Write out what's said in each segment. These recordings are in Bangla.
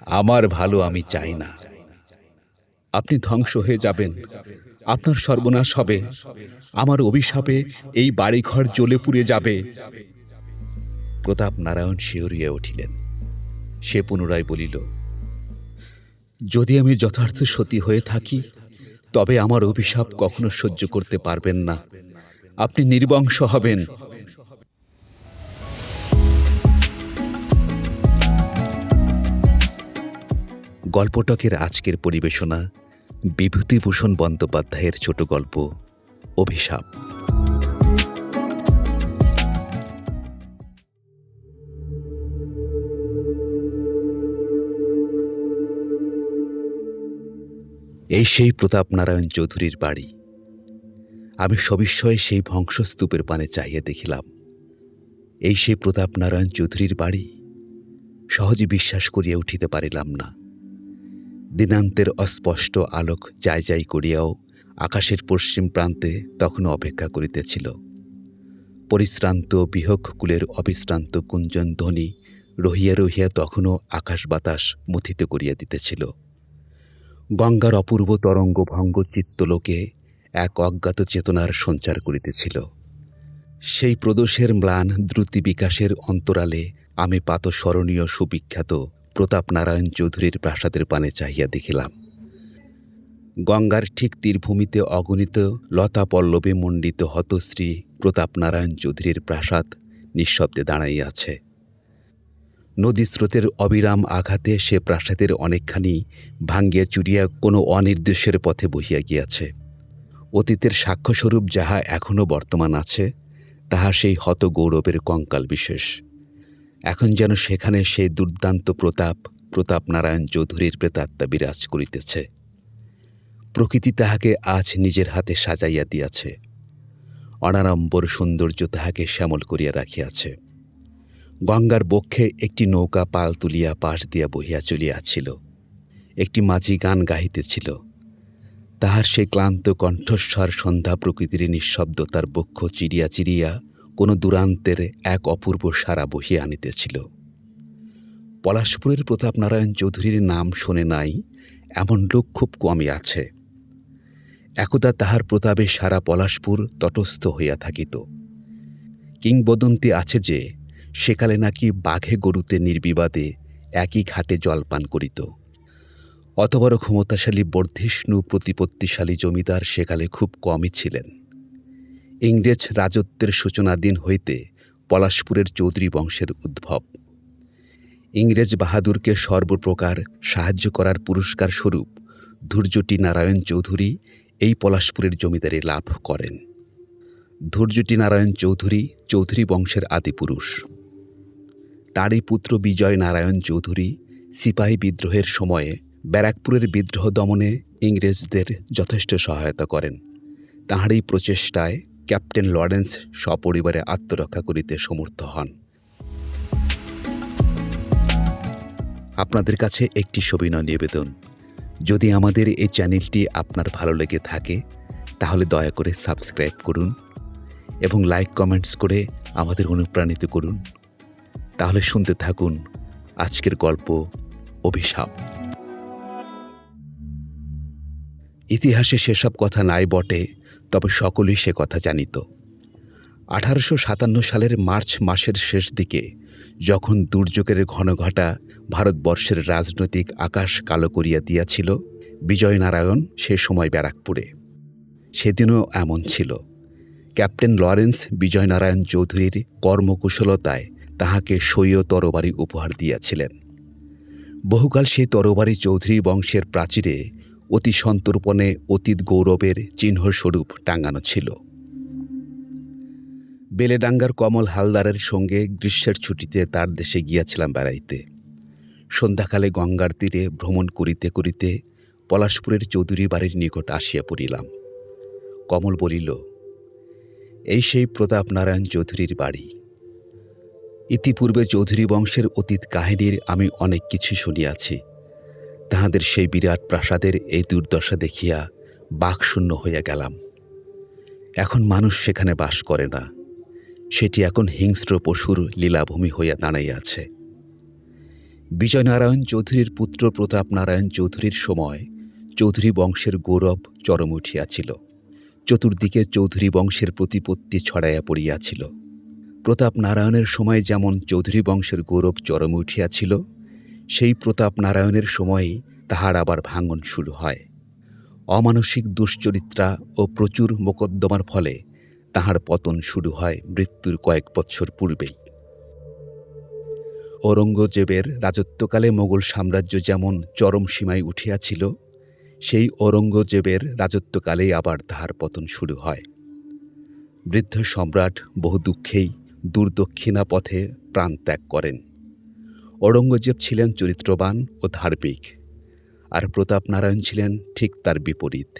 আমার ভালো আমি চাই না। আপনি ধ্বংস হয়ে যাবেন। আপনার সর্বনাশ হবে। আমার অভিশাপে এই বাড়িঘর জ্বলে পুড়ে যাবে। প্রতাপ নারায়ণ শিহরিয়া উঠিলেন। সে পুনরায় বলিল, যদি আমি যথার্থ সতী হয়ে থাকি, তবে আমার অভিশাপ কখনো সহ্য করতে পারবেন না। আপনি নির্বংশ হবেন। গল্পটকের আজকের পরিবেশনা বিভূতিভূষণ বন্দ্যোপাধ্যায়ের ছোট গল্প, অভিশাপ। এই সেই প্রতাপ নারায়ণ চৌধুরীর বাড়ি। আমি সবিস্ময়ে সেই ধ্বংসস্তূপের পানে চাহিয়া দেখিলাম। এই সেই প্রতাপ নারায়ণ চৌধুরীর বাড়ি? সহজে বিশ্বাস করিয়া উঠিতে পারিলাম না। দিনান্তের অস্পষ্ট আলোক যাই যাই করিয়াও আকাশের পশ্চিম প্রান্তে তখনও অপেক্ষা করিতেছিল। পরিশ্রান্ত বিহক কুলের অবিশ্রান্ত কুঞ্জন ধ্বনি রহিয়া রহিয়া তখনও আকাশ বাতাস মথিত করিয়া দিতেছিল। গঙ্গার অপূর্ব তরঙ্গ ভঙ্গ চিত্তলোকে এক অজ্ঞাত চেতনার সঞ্চার করিতেছিল। সেই প্রদোষের ম্লান দ্রুতি বিকাশের অন্তরালে আমি পাত স্মরণীয় সুবিখ্যাত প্রতাপ নারায়ণ চৌধুরীর প্রাসাদের পানে চাহিয়া দেখিলাম। গঙ্গার ঠিক তীরভূমিতে অগণিত লতা পল্লবে মণ্ডিত হতশ্রী প্রতাপ নারায়ণ চৌধুরীর প্রাসাদ নিঃশব্দে দাঁড়াইয়া আছে নদী স্রোতের অবিরাম আঘাতে সে প্রাসাদের অনেকখানি ভাঙ্গিয়া চুরিয়া কোনো অনির্দেশের পথে বহিয়া গিয়াছে। অতীতের সাক্ষ্যস্বরূপ যাহা এখনও বর্তমান আছে, তাহা সেই হত গৌরবের কঙ্কাল বিশেষ। এখন যেন সেখানে সেই দুর্দান্ত প্রতাপ প্রতাপ নারায়ণ চৌধুরীর প্রেতাত্মা বিরাজ করিতেছে। প্রকৃতি তাহাকে আজ নিজের হাতে সাজাইয়া দিয়াছে। অনাড়ম্বর সৌন্দর্য তাহাকে শ্যামল করিয়া রাখিয়াছে। গঙ্গার বক্ষে একটি নৌকা পাল তুলিয়া পাশ দিয়া বহিয়া চলিয়াছিল। একটি মাঝি গান গাহিতেছিল। তাহার সেই ক্লান্ত কণ্ঠস্বর সন্ধ্যা প্রকৃতির নিঃশব্দতার বক্ষ চিরিয়া চিরিয়া কোনো দূরান্তের এক অপূর্ব সারা বহিয়া আনিতেছিল। পলাশপুরের প্রতাপ নারায়ণ চৌধুরীর নাম শোনে নাই, এমন লোক খুব কমই আছে। একদা তাহার প্রতাপে সারা পলাশপুর তটস্থ হইয়া থাকিত। কিংবদন্তি আছে যে, সেকালে নাকি বাঘে গরুতে নির্বিবাদে একই ঘাটে জলপান করিত। অত বড় ক্ষমতাশালী বর্ধিষ্ণু প্রতিপত্তিশালী জমিদার সেকালে খুব কমই ছিলেন। ইংরেজ রাজত্বের সূচনাদিন হইতে পলাশপুরের চৌধুরী বংশের উদ্ভব। ইংরেজ বাহাদুরকে সর্বপ্রকার সাহায্য করার পুরস্কার স্বরূপ ধৈর্যটি নারায়ণ চৌধুরী এই পলাশপুরের জমিদারি লাভ করেন। ধৈর্যটি নারায়ণ চৌধুরী চৌধুরী বংশের আদিপুরুষ তারই পুত্র বিজয় নারায়ণ চৌধুরী সিপাহী বিদ্রোহের সময়ে ব্যারাকপুরের বিদ্রোহ দমনে ইংরেজদের যথেষ্ট সহায়তা করেন। তাঁহারই প্রচেষ্টায় ক্যাপ্টেন লরেন্স সপরিবারে আত্মরক্ষা করিতে সমর্থ হন। আপনাদের কাছে একটি সবিনয় নিবেদন। যদি আমাদের এই চ্যানেলটি আপনার ভালো লেগে থাকে, তাহলে দয়া করে সাবস্ক্রাইব করুন এবং লাইক কমেন্টস করে আমাদের অনুপ্রাণিত করুন। তাহলে শুনতে থাকুন আজকের গল্প অভিশাপ। ইতিহাসে সেসব কথা নাই বটে তবে সকলেই সে কথা জানিত। আঠারোশো সাতান্ন সালের মার্চ মাসের শেষ দিকে যখন দুর্যোগের ঘনঘটা ভারতবর্ষের রাজনৈতিক আকাশ কালো করিয়া দিয়াছিল, বিজয়নারায়ণ সে সময় ব্যারাকপুরে। সেদিনও এমন ছিল। ক্যাপ্টেন লরেন্স বিজয়নারায়ণ চৌধুরীর কর্মকুশলতায় তাহাকে সইয় তরবারি উপহার দিয়াছিলেন। বহুকাল সেই তরবারি চৌধুরী বংশের প্রাচীরে অতি সন্তর্পণে অতীত গৌরবের চিহ্নস্বরূপ টাঙানো ছিল। বেলেডাঙ্গার কমল হালদারের সঙ্গে গ্রীষ্মের ছুটিতে তার দেশে গিয়াছিলাম বেড়াইতে। সন্ধ্যাকালে গঙ্গার তীরে ভ্রমণ করিতে করিতে পলাশপুরের চৌধুরী বাড়ির নিকট আসিয়া পড়িলাম। কমল বলিল, এই সেই প্রতাপ নারায়ণ চৌধুরীর বাড়ি। ইতিপূর্বে চৌধুরী বংশের অতীত কাহিনীর আমি অনেক কিছু শুনিয়াছি। তাহাদের সেই বিরাট প্রাসাদের এই দুর্দশা দেখিয়া বাকশূন্য হইয়া গেলাম। এখন মানুষ সেখানে বাস করে না। সেটি এখন হিংস্র পশুর লীলাভূমি হইয়া দাঁড়াইয়াছে। বিজয়নারায়ণ চৌধুরীর পুত্র প্রতাপ নারায়ণ চৌধুরীর সময় চৌধুরী বংশের গৌরব চরম উঠিয়াছিল। চতুর্দিকে চৌধুরী বংশের প্রতিপত্তি ছড়াইয়া পড়িয়াছিল। প্রতাপ নারায়ণের সময় যেমন চৌধুরী বংশের গৌরব চরম উঠিয়াছিল সেই প্রতাপ নারায়ণের সময়েই তাহার আবার ভাঙন শুরু হয়। অমানসিক দুশ্চরিত্রা ও প্রচুর মোকদ্দমার ফলে তাহার পতন শুরু হয় মৃত্যুর কয়েক বৎসর পূর্বেই। ঔরঙ্গজেবের রাজত্বকালে মোগল সাম্রাজ্য যেমন চরম সীমায় উঠিয়াছিল, সেই ঔরঙ্গজেবের রাজত্বকালেই আবার তাহার পতন শুরু হয়। বৃদ্ধ সম্রাট বহু দুঃখেই দূরদক্ষিণা পথে প্রাণ ত্যাগ করেন। ঔরঙ্গজেব ছিলেন চরিত্রবান ও ধার্মিক, আর প্রতাপ নারায়ণ ছিলেন ঠিক তার বিপরীত।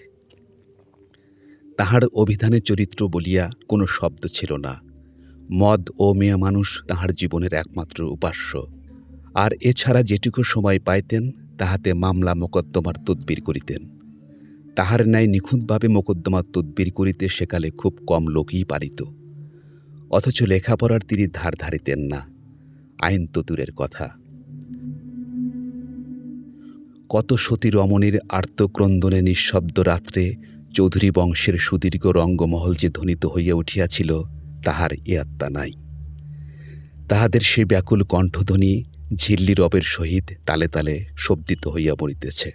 তাহার অভিধানে চরিত্র বলিয়া কোনো শব্দ ছিল না। মদ ও মেয়ে মানুষ তাহার জীবনের একমাত্র উপাস্য। আর এছাড়া যেটুকু সময় পাইতেন, তাহাতে মামলা মোকদ্দমার তদবির করিতেন। তাহার ন্যায় নিখুঁতভাবে মোকদ্দমার তদবির করিতে সেকালে খুব কম লোকই পারিত। অথচ লেখাপড়ার তিনি ধার ধারিতেন না। আইন তো কথা। কত সতী রমণীর আর্তক্রন্দনে নিঃশব্দ রাত্রে চৌধুরী বংশের সুদীর্ঘ রঙ্গমহল যে ধ্বনিত হইয়া উঠিয়াছিল, তাহার ইয়াত্তা নাই। তাহাদের সে ব্যাকুল কণ্ঠধ্বনি ঝিল্লি রবের সহিত তালে তালে শব্দিত হইয়া পড়িতেছে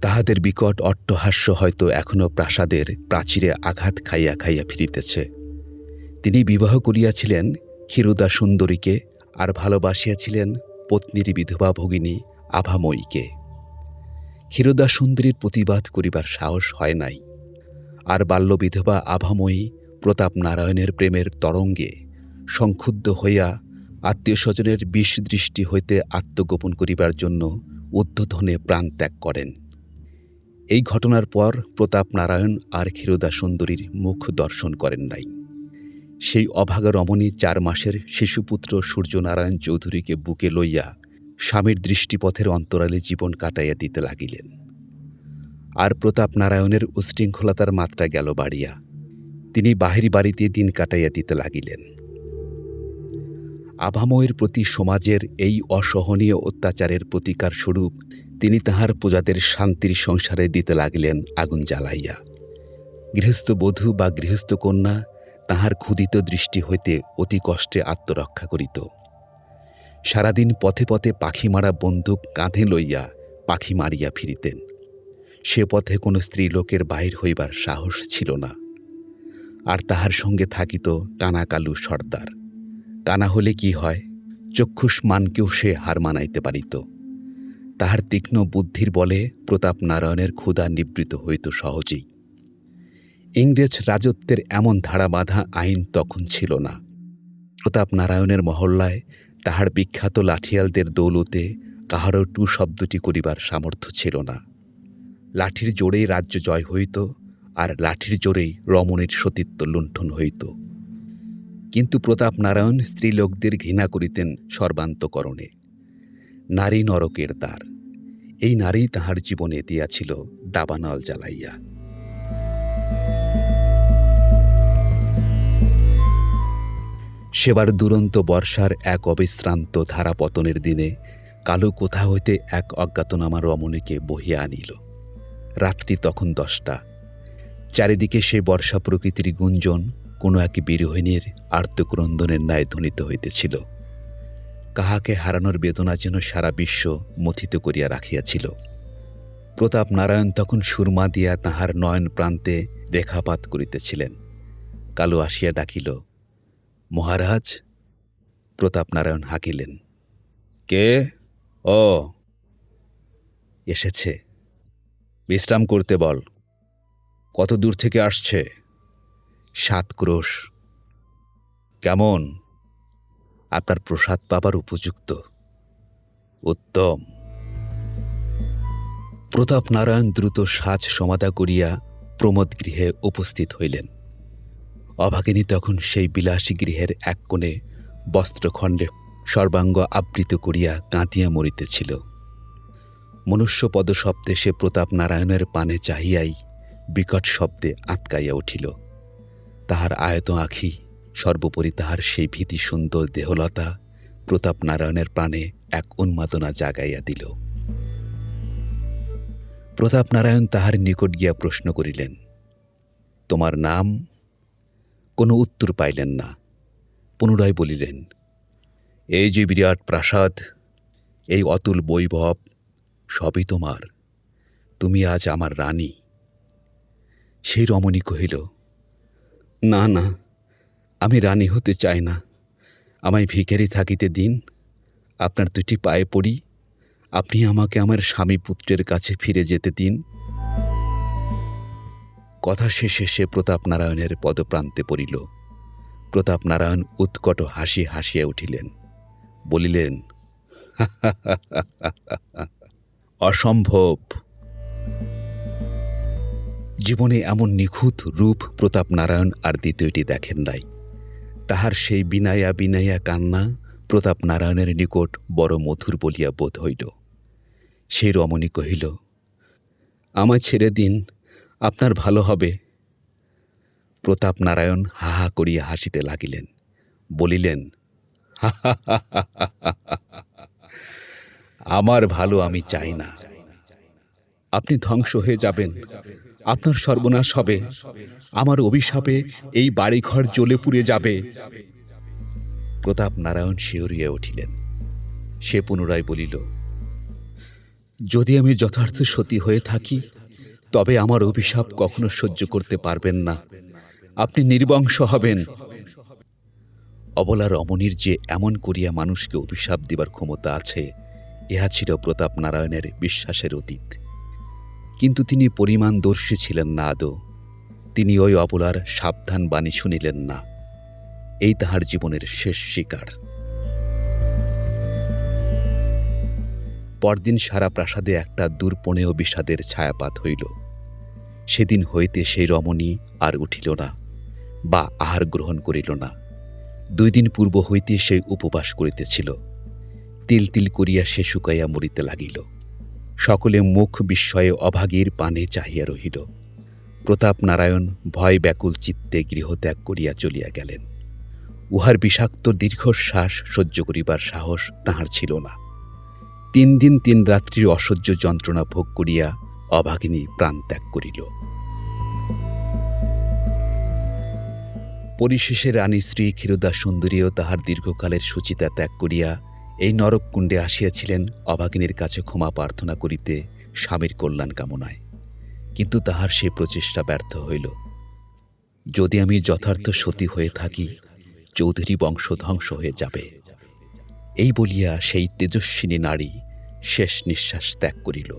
তাহাদের বিকট অট্টহাস্য হয়তো এখনও প্রাসাদের প্রাচীরে আঘাত খাইয়া খাইয়া ফিরিতেছে। তিনি বিবাহ করিয়াছিলেন ক্ষীরুদা সুন্দরীকে আর ভালোবাসিয়াছিলেন পত্নীর বিধবা ভগিনী আভাময়ীকে। ক্ষীরোদা সুন্দরীর প্রতিবাদ করিবার সাহস হয় নাই। আর বাল্যবিধবা আভাময়ী প্রতাপ নারায়ণের প্রেমের তরঙ্গে সংক্ষুব্ধ হইয়া আত্মীয় স্বজনের বিষ দৃষ্টি হইতে আত্মগোপন করিবার জন্য উদ্বোধনে প্রাণ ত্যাগ করেন। এই ঘটনার পর প্রতাপ নারায়ণ আর ক্ষীরোদা সুন্দরীর মুখ দর্শন করেন নাই। সেই অভাগা রমণী চার মাসের শিশুপুত্র সূর্যনারায়ণ চৌধুরীকে বুকে লইয়া স্বামীর দৃষ্টিপথের অন্তরালে জীবন কাটাইয়া দিতে লাগিলেন। আর প্রতাপ নারায়ণের উশৃঙ্খলতার মাত্রা গেল বাড়িয়া। তিনি বাহির বাড়িতে দিন কাটাইয়া দিতে লাগিলেন। আভাময়ের প্রতি সমাজের এই অসহনীয় অত্যাচারের প্রতিকার স্বরূপ তিনি তাহার প্রজাদের শান্তির সংসারে দিতে লাগিলেন আগুন জ্বালাইয়া। গৃহস্থ বধূ বা গৃহস্থ কন্যা তাহার ক্ষুদিত দৃষ্টি হইতে অতি কষ্টে আত্মরক্ষা করিত। সারাদিন পথে পথে পাখি মারা বন্দুক কাঁধে লইয়া পাখি মারিয়া ফিরিতেন। সে পথে কোনো স্ত্রীলোকের বাহির হইবার সাহস ছিল না। আর তাহার সঙ্গে থাকিত কানা কালু সর্দার। কানা হলে কি হয়, চক্ষুষ মানকেও সে হার মানাইতে পারিত। তাহার তীক্ষ্ণ বুদ্ধির বলে প্রতাপ নারায়ণের ক্ষুধা নিবৃত হইত সহজেই। ইংরেজ রাজত্বের এমন ধারাবাঁধা আইন তখন ছিল না। প্রতাপ নারায়ণের মহল্লায় তাহার বিখ্যাত লাঠিয়ালদের দৌলতে কাহারও টু শব্দটি করিবার সামর্থ্য ছিল না। লাঠির জোরেই রাজ্য জয় হইত আর লাঠির জোরেই রমণীর সতীত্ব লুণ্ঠন হইত। কিন্তু প্রতাপ নারায়ণ স্ত্রীলোকদের ঘৃণা করিতেন সর্বান্তকরণে। নারী নরকের দ্বার। এই নারী তাহার জীবনে দিয়াছিল দাবানল জ্বালাইয়া। সেবার দুরন্ত বর্ষার এক অবিশ্রান্ত ধারাপতনের দিনে কালো কোথা হইতে এক অজ্ঞাতনামা রমণীকে বহিয়া আনিল। রাত্রি তখন দশটা। চারিদিকে সে বর্ষা প্রকৃতির গুঞ্জন কোনো এক বিরোহিনীর আর্তক্রন্দনের ন্যায় ধ্বনিত হইতেছিল। কাহাকে হারানোর বেদনা যেন সারা বিশ্ব মথিত করিয়া রাখিয়াছিল। প্রতাপ নারায়ণ তখন সুরমা দিয়া তাহার নয়ন প্রান্তে রেখাপাত করিতেছিলেন। কালো আসিয়া ডাকিল মহারাজ, প্রতাপ নারায়ণ হাঁকিলেন। কে? ও। এসেছে। বিশ্রাম করতে বল। কত দূর থেকে আসছে? সাত ক্রোশ। কেমন? আপনার প্রসাদ পাবার উপযুক্ত। উত্তম। প্রতাপ নারায়ণ দ্রুত সাজ সমাধা করিয়া প্রমোদ গৃহে উপস্থিত হইলেন। অভাগিনী তখন সেই বিলাসী গৃহের এক কোণে বস্ত্রখণ্ডে সর্বাঙ্গ আবৃত করিয়া কাঁদিয়া মরিতেছিল। মনুষ্য পদশব্দে সে প্রতাপ নারায়ণের পানে চাহিয়াই বিকট শব্দে আঁতকাইয়া উঠিল। তাহার আয়ত আঁখি, সর্বোপরি তাহার সেই ভীতি সুন্দর দেহলতা প্রতাপ নারায়ণের প্রাণে এক উন্মাদনা জাগাইয়া দিল। প্রতাপ নারায়ণ তাহার নিকট গিয়া প্রশ্ন করিলেন, তোমার নাম? কোনো উত্তর পাইলেন না। পুনরায় বলিলেন, এই যে বিরাট প্রাসাদ, এই অতুল বৈভব, সবই তোমার। তুমি আজ আমার রানী। সেই রমণী কহিল, না না, আমি রানী হতে চাই না। আমায় ভিখারি থাকিতে দিন। আপনার দুটি পায়ে পড়ি। আপনি আমাকে আমার স্বামী পুত্রের কাছে ফিরে যেতে দিন। কথা শেষে সে প্রতাপ নারায়ণের পদপ্রান্তে পড়িল। প্রতাপ নারায়ণ উৎকট হাসি হাসিয়া উঠিলেন। বলিলেন অসম্ভব। জীবনে এমন নিখুঁত রূপ প্রতাপ নারায়ণ আর দ্বিতীয়টি দেখেন নাই। তাহার সেই বিনায়া বিনায়া কান্না প্রতাপ নারায়ণের নিকট বড় মধুর বলিয়া বোধ হইল। সেই রমণী কহিল, আমায় ছেড়ে দিন আপনার ভালো হবে প্রতাপ নারায়ণ হা হা করিয়া হাসিতে লাগিলেন বলিলেন আমার ভালো আমি চাই না আপনি ধ্বংস হয়ে যাবেন আপনার সর্বনাশ হবে আমার অভিশাপে এই বাড়িঘর জ্বলে পুড়ে যাবে প্রতাপ নারায়ণ শিহরিয়া উঠিলেন সে পুনরায় বলিল যদি আমি যথার্থ সতী হয়ে থাকি তবে আমার অভিশাপ কখনো সহ্য করতে পারবেন না। আপনি নির্বংশ হবেন। অবলা রমণীর যে এমন করিয়া মানুষকে অভিশাপ দিবার ক্ষমতা আছে, ইহা ছিল প্রতাপ নারায়ণের বিশ্বাসের অতীত। কিন্তু তিনি পরিমাণদর্শী ছিলেন না আদৌ। তিনি ওই অবলার সাবধান বাণী শুনিলেন না। এই তাহার জীবনের শেষ শিকার। পরদিন সারা প্রাসাদে একটা দূরপণেয় বিষাদের ছায়াপাত হইল। সেদিন হইতে সেই রমণী আর উঠিল না, বা আহার গ্রহণ করিল না। দুই দিন পূর্ব হইতে সে উপবাস করিতেছিল। তিল তিল করিয়া সে শুকাইয়া মরিতে লাগিল। সকলে মুখ বিস্ময়ে অভাগীর পানে চাহিয়া রহিল। প্রতাপ নারায়ণ ভয় ব্যাকুল চিত্তে গৃহত্যাগ করিয়া চলিয়া গেলেন। উহার বিষাক্ত দীর্ঘশ্বাস সহ্য করিবার সাহস তাহার ছিল না। তিন দিন তিন রাত্রির অসহ্য যন্ত্রণা ভোগ করিয়া অভাগিনী প্রাণ ত্যাগ করিল। পরিশেষে রানী শ্রী ক্ষীরোদা সুন্দরীও তাহার দীর্ঘকালের সুচিতা ত্যাগ করিয়া এই নরককুণ্ডে আসিয়াছিলেন অভাগিনীর কাছে ক্ষমা প্রার্থনা করিতে স্বামীর কল্যাণ কামনায়। কিন্তু তাহার সে প্রচেষ্টা ব্যর্থ হইল। যদি আমি যথার্থ সতী হয়ে থাকি, চৌধুরী বংশ ধ্বংস হয়ে যাবে। এই বলিয়া সেই তেজস্বিনী নারী শেষ নিঃশ্বাস ত্যাগ করিল।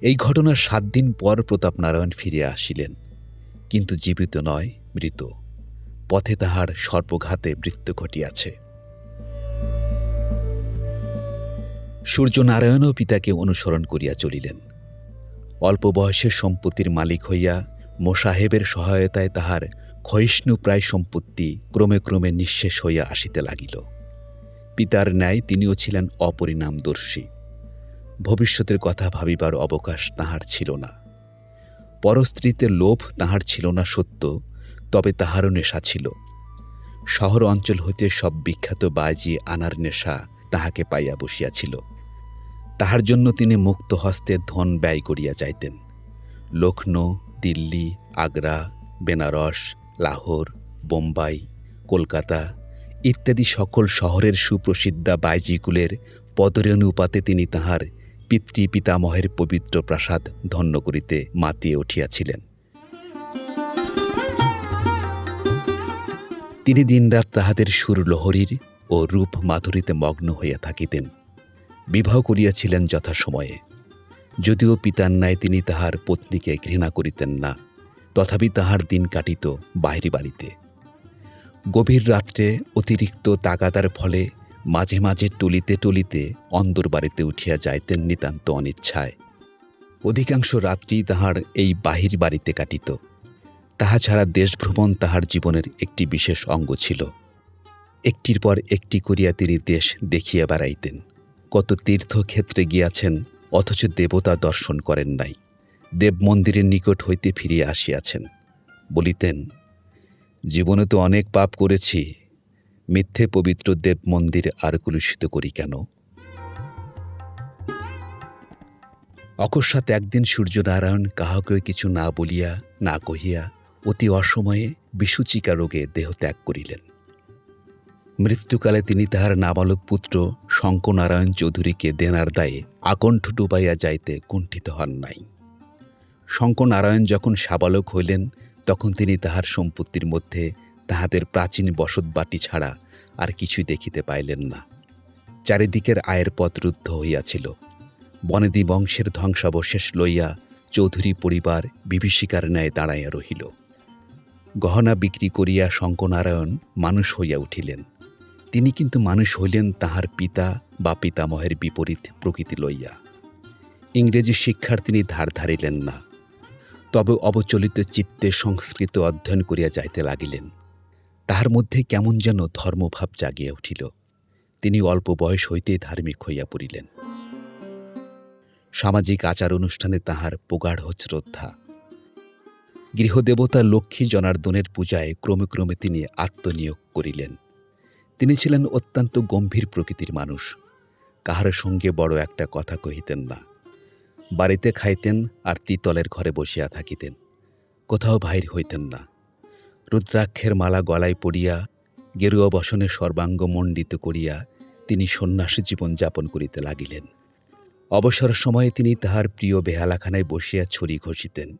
এই ঘটনার সাত দিন পর প্রতাপ নারায়ণ ফিরিয়া আসিলেন। কিন্তু জীবিত নয়, মৃত। পথে তাহার সর্বঘাতে মৃত্যু ঘটিয়াছে। সূর্যনারায়ণও পিতাকে অনুসরণ করিয়া চলিলেন। অল্প বয়সে সম্পত্তির মালিক হইয়া মোসাহেবের সহায়তায় তাহার ক্ষয়িষ্ণু প্রায় সম্পত্তি ক্রমে ক্রমে নিঃশেষ হইয়া আসিতে লাগিল। পিতার ন্যায় তিনিও ছিলেন অপরিণামদর্শী। ভবিষ্যতের কথা ভাবিবার অবকাশ তাহার ছিল না। পরস্ত্রীতে লোভ তাহার ছিল না সত্য তবে তাহারও নেশা ছিল। শহর অঞ্চল হইতে সব বিখ্যাত বাজি আনার নেশা তাহাকে পাইয়া বসিয়াছিল। তাহার জন্য তিনি মুক্ত হস্তে ধন ব্যয় করিয়া যাইতেন। লক্ষ্ণৌ, দিল্লি, আগ্রা, বেনারস, লাহোর, বোম্বাই, কলকাতা ইত্যাদি সকল শহরের সুপ্রসিদ্ধা বাইজিকুলের পদরেণুপাতে তিনি তাহার পিতৃ পিতামহের পবিত্র প্রাসাদ ধন্য করিতে মাতিয়ে উঠিয়াছিলেন। তিনি দিনরাত তাহাদের সুর লহরীর ও রূপ মাধুরীতে মগ্ন হইয়া থাকিতেন। বিবাহ করিয়াছিলেন যথাসময়ে। যদিও পিতার ন্যায় তিনি তাহার পত্নীকে ঘৃণা করিতেন না, তথাপি তাহার দিন কাটিত বাহিরি বাড়িতে। গভীর রাত্রে অতিরিক্ত তাগাদার ফলে মাঝে মাঝে টলিতে টলিতে অন্দর বাড়িতে উঠিয়া যাইতেন নিতান্ত অনিচ্ছায়। অধিকাংশ রাত্রি তাহার এই বাহির বাড়িতে কাটিত। তাহা ছাড়া দেশভ্রমণ তাহার জীবনের একটি বিশেষ অঙ্গ ছিল। একটির পর একটি করিয়া তিনি দেশ দেখিয়া বেড়াইতেন। কত তীর্থক্ষেত্রে গিয়াছেন, অথচ দেবতা দর্শন করেন নাই। দেব মন্দিরের নিকট হইতে ফিরিয়া আসিয়াছেন। বলিতেন, জীবনে তো অনেক পাপ করেছি, মিথ্যে পবিত্র দেব মন্দির আর কলুষিত করি কেন? অকস্মাৎ একদিন সূর্যনারায়ণ কাহাকে কিছু না বলিয়া, না কহিয়া অতি অসময়ে বিসূচিকা রোগে দেহ ত্যাগ করিলেন। মৃত্যুকালে তিনি তাহার নাবালক পুত্র শঙ্কনারায়ণ চৌধুরীকে দেনার দায়ে আকণ্ঠ ডুবাইয়া যাইতে কুণ্ঠিত হন নাই। শঙ্কনারায়ণ যখন সাবালক হইলেন, তখন তিনি তাহার সম্পত্তির মধ্যে তাহাদের প্রাচীন বসতবাটি ছাড়া আর কিছুই দেখিতে পাইলেন না। চারিদিকের আয়ের পথ রুদ্ধ হইয়াছিল। বনেদি বংশের ধ্বংসাবশেষ লইয়া চৌধুরী পরিবার বিভীষিকার ন্যায় দাঁড়াইয়া রহিল। গহনা বিক্রি করিয়া শঙ্কনারায়ণ মানুষ হইয়া উঠিলেন। তিনি কিন্তু মানুষ হইলেন তাহার পিতা বা পিতামহের বিপরীত প্রকৃতি লইয়া। ইংরেজি শিক্ষার তিনি ধার ধারিলেন না। তবে অবচলিত চিত্তে সংস্কৃত অধ্যয়ন করিয়া যাইতে লাগিলেন। তাহার মধ্যে কেমন যেন ধর্মভাব জাগিয়া উঠিল। তিনি অল্প বয়স হইতেই ধার্মিক হইয়া পড়িলেন। সামাজিক আচার অনুষ্ঠানে তাহার প্রগাঢ় শ্রদ্ধা গৃহদেবতা লক্ষ্মী জনার্দনের পূজায় ক্রমে ক্রমে তিনি আত্মনিয়োগ করিলেন। তিনি ছিলেন অত্যন্ত গম্ভীর প্রকৃতির মানুষ। কাহার সঙ্গে বড় একটা কথা কহিতেন না। বাড়িতে খাইতেন আর তিতলের ঘরে বসিয়া থাকিতেন। কোথাও বাহির হইতেন না। রুদ্রাক্ষের মালা গলায় পড়িয়া, গেরুয়া বসনে সর্বাঙ্গ মণ্ডিত করিয়া তিনি সন্ন্যাসী জীবন যাপন করিতে লাগিলেন। অবসর সময়ে তিনি তাহার প্রিয় বেহালাখানায় বসিয়া ছড়ি ঘষিতেন।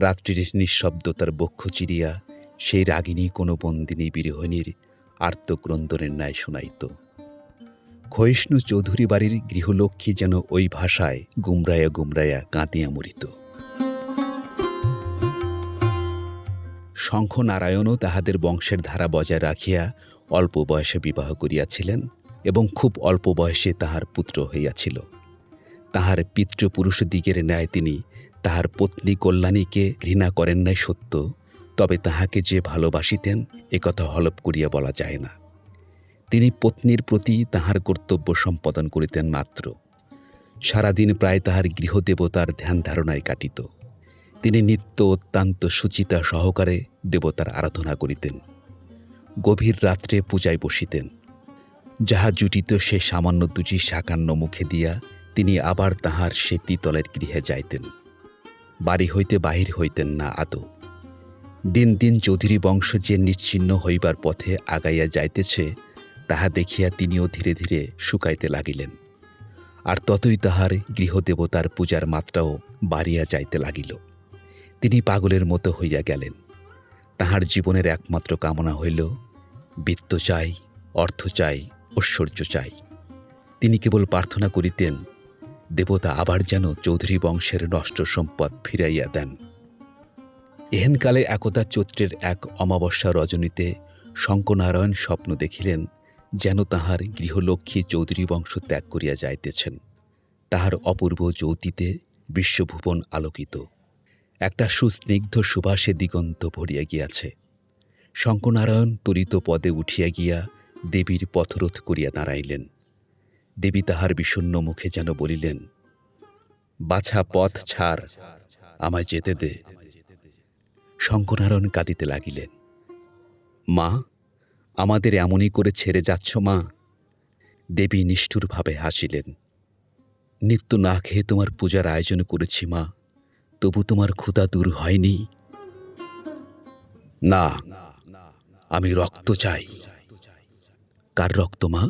রাত্রির নিঃশব্দতার বক্ষ চিরিয়া সেই রাগিনী কোনো বন্দিনী বিরোহিনীর আর্তক্রন্দনের ন্যায় শোনাইত। ক্ষয়িষ্ণু চৌধুরী বাড়ির গৃহলক্ষ্মী যেন ওই ভাষায় গুমরায়া গুমরায়া কাঁদিয়া মরিত। শঙ্খনারায়ণও তাহাদের বংশের ধারা বজায় রাখিয়া অল্প বয়সে বিবাহ করিয়াছিলেন এবং খুব অল্প বয়সে তাহার পুত্র হইয়াছিল। তাহার পিতৃপুরুষ দিগের ন্যায় তিনি তাহার পত্নী কল্যাণীকে ঘৃণা করেন নাই সত্য, তবে তাহাকে যে ভালোবাসিতেন একথা হলপ করিয়া বলা যায় না। তিনি পত্নীর প্রতি তাহার কর্তব্য সম্পাদন করিতেন মাত্র। সারাদিন প্রায় তাহার গৃহদেবতার ধ্যান ধারণায় কাটিত। তিনি নিত্য অত্যন্ত সুচিতা সহকারে দেবতার আরাধনা করিতেন। গভীর রাত্রে পূজায় বসিতেন। যাহা জুটিত সে সামান্য দুটি সাকান্ন মুখে দিয়া তিনি আবার তাহার সে তিতলের গৃহে যাইতেন। বাড়ি হইতে বাহির হইতেন না আদৌ। দিন দিন চৌধুরী বংশ যে নিচ্ছিন্ন হইবার পথে আগাইয়া যাইতেছে, তাহা দেখিয়া তিনিও ধীরে ধীরে শুকাইতে লাগিলেন। আর ততই তাহার গৃহদেবতার পূজার মাত্রাও বাড়িয়া যাইতে লাগিল। তিনি পাগলের মতো হইয়া গেলেন। তাহার জীবনের একমাত্র কামনা হইল, বিত্ত চাই, অর্থ চাই, ঐশ্বর্য চাই। তিনি কেবল প্রার্থনা করিতেন দেবতা আবার যেন চৌধুরী বংশের নষ্ট সম্পদ ফিরাইয়া দেন। এহেনকালে একদা চৈত্রের এক অমাবস্যা রজনীতে শঙ্কনারায়ণ স্বপ্ন দেখিলেন যেন তাহার গৃহলক্ষ্মী চৌধুরী বংশ ত্যাগ করিয়া যাইতেছেন। তাহার অপূর্ব জ্যোতিতে বিশ্বভুবন আলোকিত। একটা সুস্নিগ্ধ সুবাসে দিগন্ত ভরিয়া গিয়াছে। শঙ্কনারায়ণ ত্বরিত পদে উঠিয়া গিয়া দেবীর পথরোধ করিয়া দাঁড়াইলেন। দেবী তাহার বিষণ্ন মুখে যেন বলিলেন, বাছা পথ ছাড়, আমায় যেতে দে। শঙ্কনারায়ণ কাঁদিতে লাগিলেন, মা, আমাদের এমনই করে ছেড়ে যাচ্ছ মা? দেবী নিষ্ঠুরভাবে হাসিলেন, নিত্য না খেয়ে তোমার পূজার আয়োজন করেছি মা, তবু তোমার ক্ষুধা দূর হয়নি? না, আমি রক্ত চাই। কার রক্ত মা?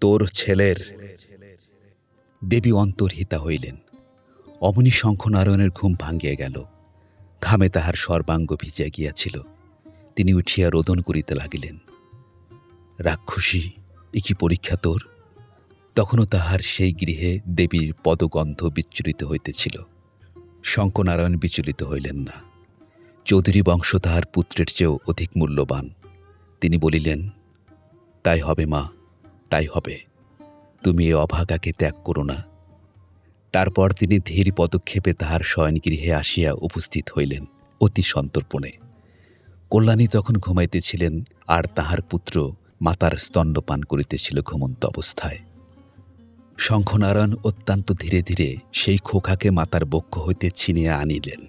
তোর ছেলের দেবী অন্তর্হিতা হইলেন। অমনি শঙ্খনারায়ণের ঘুম ভাঙ্গিয়া গেল। ঘামে তাহার সর্বাঙ্গ ভিজিয়া গিয়াছিল। তিনি উঠিয়া রোদন করিতে লাগিলেন। রাক্ষসী, এ কি পরীক্ষা তোর? তখনও তাহার সেই গৃহে দেবীর পদগন্ধ বিচ্ছুরিত হইতেছিল। শঙ্কনারায়ণ বিচলিত হইলেন না। চৌধুরী বংশ তাহার পুত্রের চেয়েও অধিক মূল্যবান। তিনি বলিলেন, তাই হবে মা তাই হবে। তুমি এ অভাগাকে ত্যাগ করো না। তারপর তিনি ধীর পদক্ষেপে তাহার শয়নগৃহে আসিয়া উপস্থিত হইলেন অতি সন্তর্পণে। কল্যাণী তখন ঘুমাইতেছিলেন আর তাহার পুত্র মাতার স্তন্ডপান করিতেছিল ঘুমন্ত অবস্থায়। শঙ্খনারায়ণ অত্যন্ত ধীরে ধীরে সেই খোকাকে মাতার বক্ষ হইতে ছিনিয়া আনিলেন।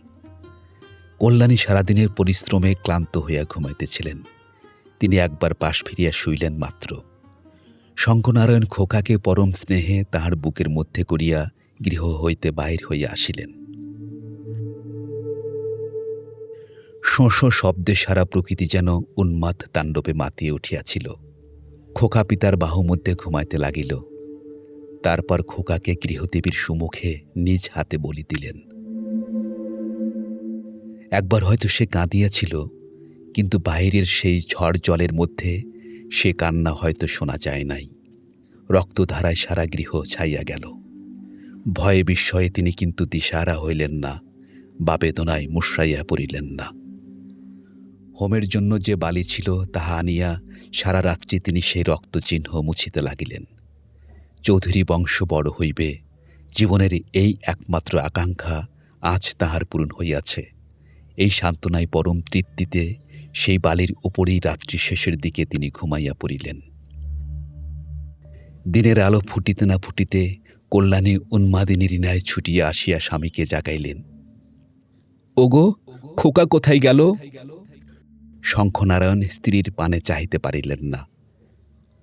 কল্যাণী সারাদিনের পরিশ্রমে ক্লান্ত হইয়া ঘুমাইতেছিলেন। তিনি একবার পাশ ফিরিয়া শুইলেন মাত্র। শঙ্কনারায়ণ খোকাকে পরম স্নেহে তাহার বুকের মধ্যে করিয়া গৃহ হইতে বাহির হইয়া আসিলেন। শোঁ শব্দে সারা প্রকৃতি যেন উন্মাদ তাণ্ডবে মাতিয়ে উঠিয়াছিল। খোকা পিতার বাহু মধ্যে ঘুমাইতে লাগিল। তারপর খোকাকে গৃহদেবীর সুমুখে নিজ হাতে বলি দিলেন, একবার হয়তো সে কাঁদিয়াছিল, কিন্তু বাইরের সেই ঝড় জলের মধ্যে সে কান্না হয়তো শোনা যায় নাই। রক্তধারায় সারা গৃহ ছাইয়া গেল। ভয়ে বিস্ময়ে তিনি কিন্তু দিশারা হইলেন না বা বেদনায় মুশরাইয়া পড়িলেন না। হোমের জন্য যে বালি ছিল তাহা আনিয়া সারা রাত্রি তিনি সেই রক্তচিহ্ন মুছিতে লাগিলেন। চৌধুরী বংশ বড় হইবে, জীবনের এই একমাত্র আকাঙ্ক্ষা আজ তাহার পূরণ হইয়াছে। এই সান্ত্বনায় পরম তৃপ্তিতে সেই বালির উপরেই রাত্রি শেষের দিকে তিনি ঘুমাইয়া পড়িলেন। দিনের আলো ফুটিতে না ফুটিতে কল্যাণী উন্মাদিনীর ন্যায় ছুটিয়া আসিয়া স্বামীকে জাগাইলেন। ওগো, খোকা কোথায় গেল? শঙ্খনারায়ণ স্ত্রীর পানে চাহিতে পারিলেন না।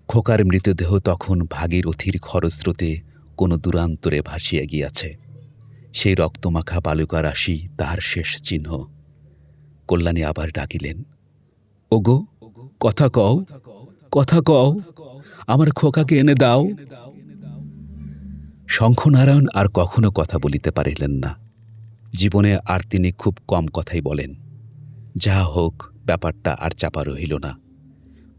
খোকার মৃতদেহ তখন ভাগীরথীর খরস্রোতে কোনো দূরান্তরে ভাসিয়া গিয়াছে। সেই রক্তমাখা বালুকা রাশি তাহার শেষ চিহ্ন। কল্যাণী আবার ডাকিলেন ওগো, কথা কও কথা কও, আমার খোকাকে এনে দাও। শঙ্খনারায়ণ আর কখনো কথা বলিতে পারিলেন না। জীবনে আর তিনি খুব কম কথাই বলেন। যা হোক, ব্যাপারটা আর চাপা রহিল না।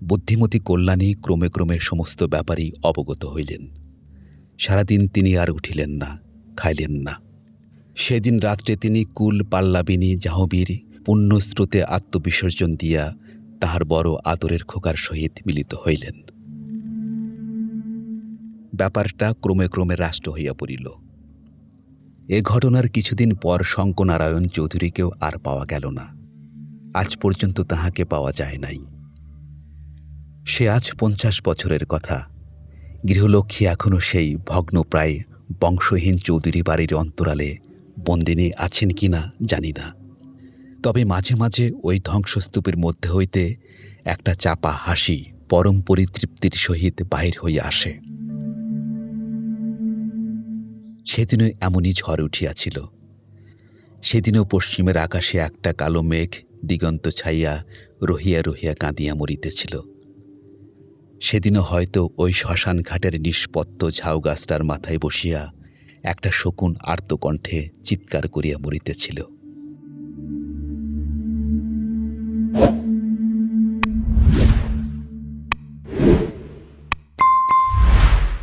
বুদ্ধিমতী কল্যাণী ক্রমে ক্রমে সমস্ত ব্যাপারই অবগত হইলেন। সারাদিন তিনি আর উঠিলেন না, খাইলেন না। সেদিন রাত্রে তিনি কুল, পাল্লাবিনী জাহবীর পুণ্যস্রোতে আত্মবিসর্জন দিয়া তাহার বড় আদরের খোকার সহিত মিলিত হইলেন। ব্যাপারটা ক্রমে ক্রমে রাষ্ট্র হইয়া পড়িল। এ ঘটনার কিছুদিন পর শঙ্কনারায়ণ চৌধুরীকেও আর পাওয়া গেল না। আজ পর্যন্ত তাহাকে পাওয়া যায় নাই। সে আজ পঞ্চাশ বছরের কথা। গৃহলক্ষ্মী এখনও সেই ভগ্নপ্রায় বংশহীন চৌধুরী বাড়ির অন্তরালে বন্দিনী আছেন কি না জানি না। তবে মাঝে মাঝে ওই ধ্বংসস্তূপের মধ্যে হইতে একটা চাপা হাসি পরম পরিতৃপ্তির সহিত বাহির হইয়া আসে। সেদিনও এমনই ঝড় উঠিয়াছিল। সেদিনও পশ্চিমের আকাশে একটা কালো মেঘ দিগন্ত ছাইয়া রহিয়া রহিয়া কাঁদিয়া মরিতেছিল। সেদিনও হয়তো ওই শ্মশান ঘাটের নিষ্পত্ত ঝাউ গাছটার মাথায় বসিয়া একটা শকুন আর্তকণ্ঠে চিৎকার করিয়া মরিতেছিল।